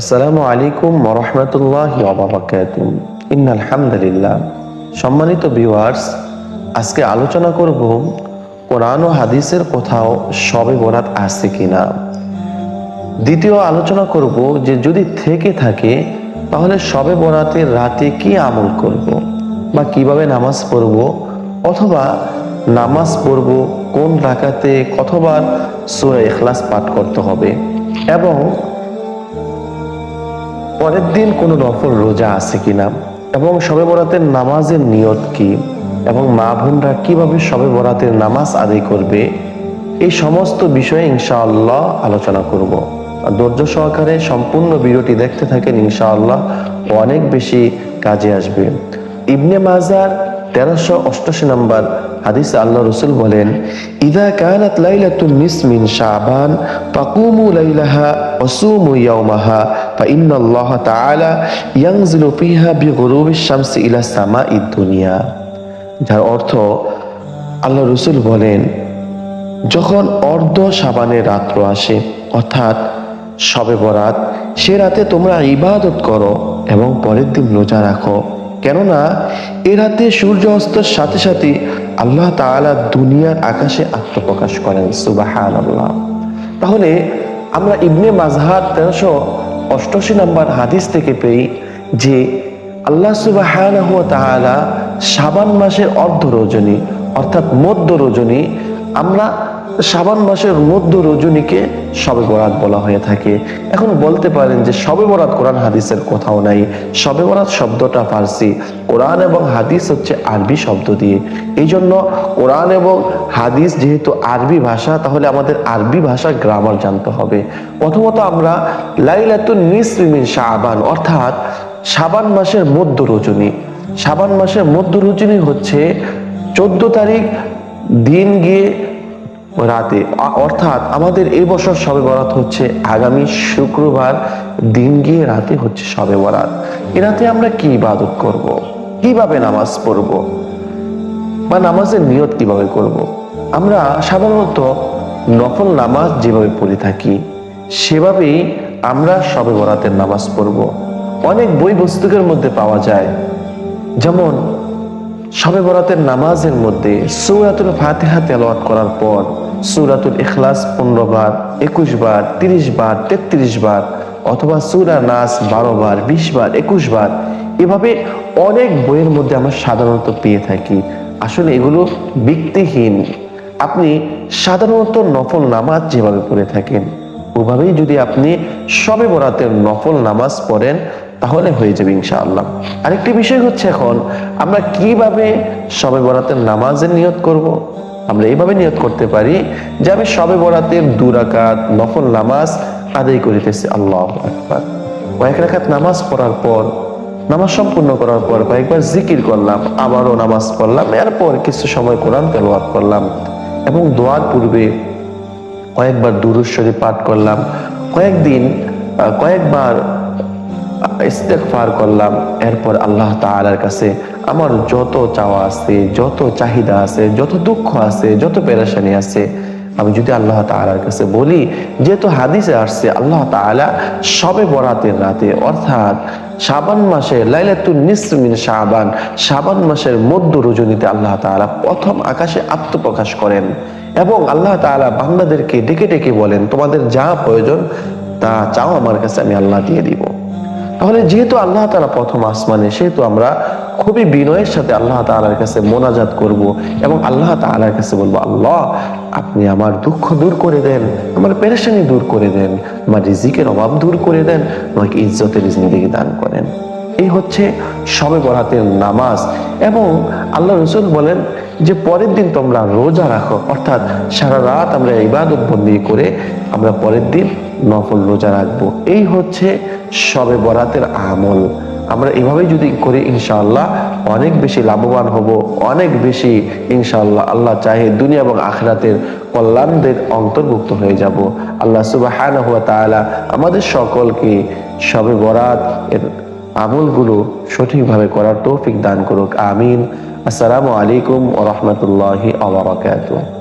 আসসালামু আলাইকুম ওরহমতুল্লাহ ওবরাকাতু ইন্নাল সম্মানিত ভিউয়ার্স, আজকে আলোচনা করব কোরআন ও হাদিসের কোথাও সবে বরাত আছে কিনা। দ্বিতীয় আলোচনা করব যে যদি থেকে থাকে, তাহলে সবে বরাতের রাতে কি আমল করব বা কীভাবে নামাজ পড়ব অথবা নামাজ পড়ব কোন রাকাতে কতবার সূরা এখলাস পাঠ করতে হবে এবং পরের দিন কোনো নফল রোজা আছে কিনা? এবং সবে বরাতের নামাজের নিয়ত কি? এবং মা বোনরা কীভাবে সবে বরাতের নামাজ আদায় করবে? এই সমস্ত বিষয়ে ইনশাআল্লাহ আলোচনা করব। ধৈর্য সহকারে সম্পূর্ণ ভিডিওটি দেখতে থাকেন, ইনশাআল্লাহ অনেক বেশি কাজে আসবে। ইবনে মাজার তেরোশো অষ্টাশি নম্বর হাদিস আল্লাহ রসুল বলেন, ইদা কানাত লাইলাতু নিসমিন শাবান ফাকুমু লাইলাহা অসুমু ইয়াওমাহা বা ইন্নাল্লাহ তাআলা ইয়ানজিলু ফিহা বিগুরুবিশ শামসি ইলা সামাঈদ দুনিয়া। যার অর্থ, আল্লাহ রসুল বলেন, যখন অর্ধ সাবানের রাত্র আসে, অর্থাৎ শবে বরাত, সে রাতে তোমরা ইবাদত করো এবং পরের দিন রোজা রাখো। কেননা এ রাতে সূর্য অস্তের সাথে সাথে আল্লাহ তাআলা দুনিয়ার আকাশে আত্মপ্রকাশ করেন সুবাহান আল্লাহ তাহলে আমরা ইবনে মাজহার তেরোশো অষ্টআশি নম্বর হাদিস থেকে পেই যে আল্লাহ সুবাহানাহু ওয়া তাআলা শাবান মাসের অর্ধ রজনী, অর্থাৎ মধ্য রজনী, আমরা শাবান মাসের মধ্য রজনীকে শবে বরাত বলা হয়ে থাকে। এখন বলতে পারেন যে শবে বরাত কোরআন হাদিসের কোথাও নাই। শবে বরাত শব্দটা ফার্সি। কোরআন এবং হাদিস হচ্ছে আরবি শব্দ দিয়ে। এই জন্য কোরআন এবং হাদিস যেহেতু আরবি ভাষা, তাহলে আমাদের আরবি ভাষা গ্রামার জানতে হবে। প্রথমত আমরা লাইলাতুন নিসরিমিন শাবান, অর্থাৎ শাবান মাসের মধ্য রজনী। শাবান মাসের মধ্য রজনী হচ্ছে চোদ্দ তারিখ দিন গিয়ে রাতে অর্থাৎ আমাদের এই বছর সবে বরাত হচ্ছে, আগামী শুক্রবার দিন গিয়ে রাতে হচ্ছে সবে বরাত এ রাতে আমরা কি ইবাদত করব। কীভাবে নামাজ পড়ব বা নামাজের নিয়ত কীভাবে করব। আমরা সাধারণত নফল নামাজ যেভাবে পড়ে থাকি, সেভাবেই আমরা সবে বরাতের নামাজ পড়ব অনেক বই পুস্তকের মধ্যে পাওয়া যায়, যেমন সবে বরাতের নামাজের মধ্যে সূরাতুল ফাতিহা তেলাওয়াত করার পর সূরাতুল ইখলাস পনেরো বার, একুশ বার, তিরিশ বার, তেত্রিশ বার অথবা সূরা নাস বারো বার, বিশ বার, একুশ বার এভাবে অনেক বইয়ের মধ্যে আমরা সাধারণত পেয়ে থাকি। আসলে এগুলো ব্যক্তিহীন আপনি সাধারণত নফল নামাজ যেভাবে পড়ে থাকেন, ওভাবেই যদি আপনি সবে বরাতের নফল নামাজ পড়েন তাহলে হয়ে যাবে ইনশাআল্লাহ। আরেকটি বিষয় হচ্ছে এখন, আমরা কীভাবে সবে বরাতের নামাজের নিয়ত করব। আমরা এইভাবে নিয়ত করতে পারি যে আমি সবে বরাতের দুরাকাত নফল নামাজ আদায় করিতেছি। আল্লাহ আকবার। কয়েক রাখাত নামাজ পড়ার পর, নামাজ সম্পূর্ণ করার পর কয়েকবার জিকির করলাম, আবারও নামাজ পড়লাম, এরপর কিছু সময় কোরআন তেলাওয়াত করলাম এবং দোয়ার পূর্বে কয়েকবার দুরুদ শরীফ পাঠ করলাম। কয়েকদিন কয়েকবার ইস্তেগফার করলাম, এরপর আল্লাহ তাআলার কাছে আমার যত চাওয়া আছে, যত চাহিদা আছে, যত দুঃখ আছে, যত পেরেশানি আছে, আমি যদি আল্লাহ তাআলার কাছে বলি, যেহেতু হাদিসে আসছে, আল্লাহ তাআলা সবে বরাতের রাতে, অর্থাৎ শাবান মাসে লাইলাতুন নিসফ মিন শাবান শাবান মাসের মধ্য রজনীতে আল্লাহ তাআলা প্রথম আকাশে আত্মপ্রকাশ করেন এবং আল্লাহ তাআলা বান্দাদেরকে ডেকে ডেকে বলেন, তোমাদের যা প্রয়োজন তা চাও, আমার কাছে আমি আল্লাহ দিয়ে দিব। তাহলে যেহেতু আল্লাহ তাআলা প্রথম আসমানে, সেহেতু আমরা খুবই বিনয়ের সাথে আল্লাহ তাআলার কাছে মোনাজাত করব এবং আল্লাহ তাআলার কাছে বলব, আল্লাহ, আপনি আমার দুঃখ দূর করে দেন, আমার পেরেশানি দূর করে দেন, আমার রিজিকের অভাব দূর করে দেন, আমাকে ইজ্জতের জিন্দিগি দান করেন। এই হচ্ছে সবে বরাতের নামাজ এবং আল্লাহ রসুল বলেন যে পরের দিন তোমরা রোজা রাখো, অর্থাৎ সারা রাত আমরা ইবাদত বন্দি করে আমরা পরের দিন নফল রোজা রাখব। এই হচ্ছে সবে বরাতের আমল। আমরা এভাবেই যদি করি, ইনশাআল্লাহ অনেক বেশি লাভবান হব, অনেক বেশি ইনশাআল্লাহ আল্লাহ চাহে দুনিয়া এবং আখরাতের কল্যাণদের অন্তর্ভুক্ত হয়ে যাব। আল্লাহ সুবাহানাহু ওয়া তাআলা আমাদের সকলকে সবে বরাত এর আমলগুলো সঠিকভাবে করার তৌফিক দান করুক। আমিন। আসসালামু আলাইকুম ওয়া রাহমাতুল্লাহি ওয়া বারাকাতুহু।